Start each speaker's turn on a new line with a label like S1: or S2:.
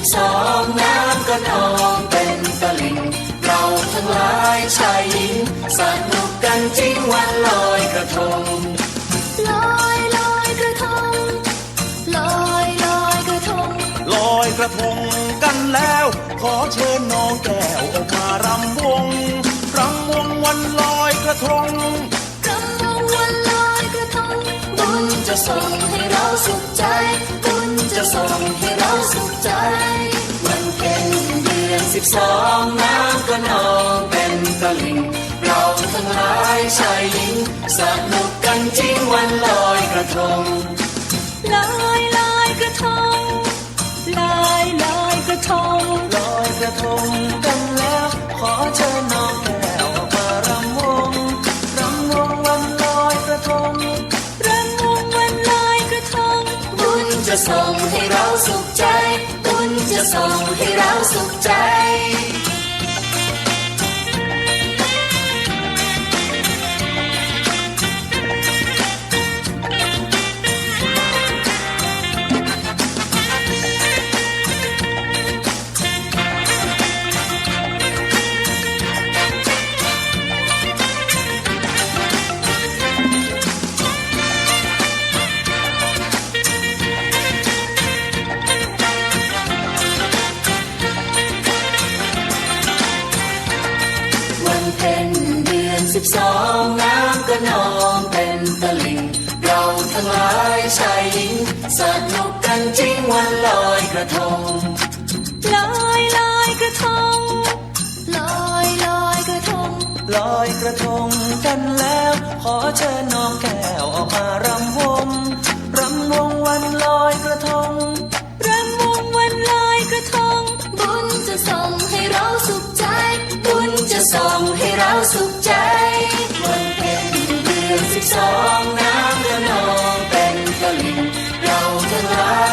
S1: สิบสองน้ำก็นองเป็นตะลิ่ง เราทั้งหลายชายหญิงสนุกกันจริงวันลอยกระทง
S2: ลอยลอยกระทงลอยลอยกระทง
S3: ลอยกระทงกันแล้ว ขอเชิญน้องแก้วออกมารำวงรำวงวันลอยกระทง
S2: กำลังวันลอยกระทงบุญจะส่งให้เราสุขใจ
S1: ทั้งหลายชายหญิงสนุกกันจริงวันลอยกระทง
S2: ลอยลอยกระทงลอยลอยกระทง
S1: ลอยกระทงกันแล้วขอเชิญน้องแก้วออกมารำวงรำวงวันลอยกระทง
S2: รำวงวันลอยกระทง
S1: บุญจะส่งให้เราสุขใจบุญจะส่งให้เราสุขใจ เป็นเดือนสิบสองน้ำก็นองเป็นตะลิ่งเราทั้งหลายชายหญิงสนุกกันจริงวันลอยกระทง
S2: ลอยลอยกระทงลอยลอยกระทง
S1: ลอยกระทงกันแล้ว ขอเชิญน้องแก้วออกมา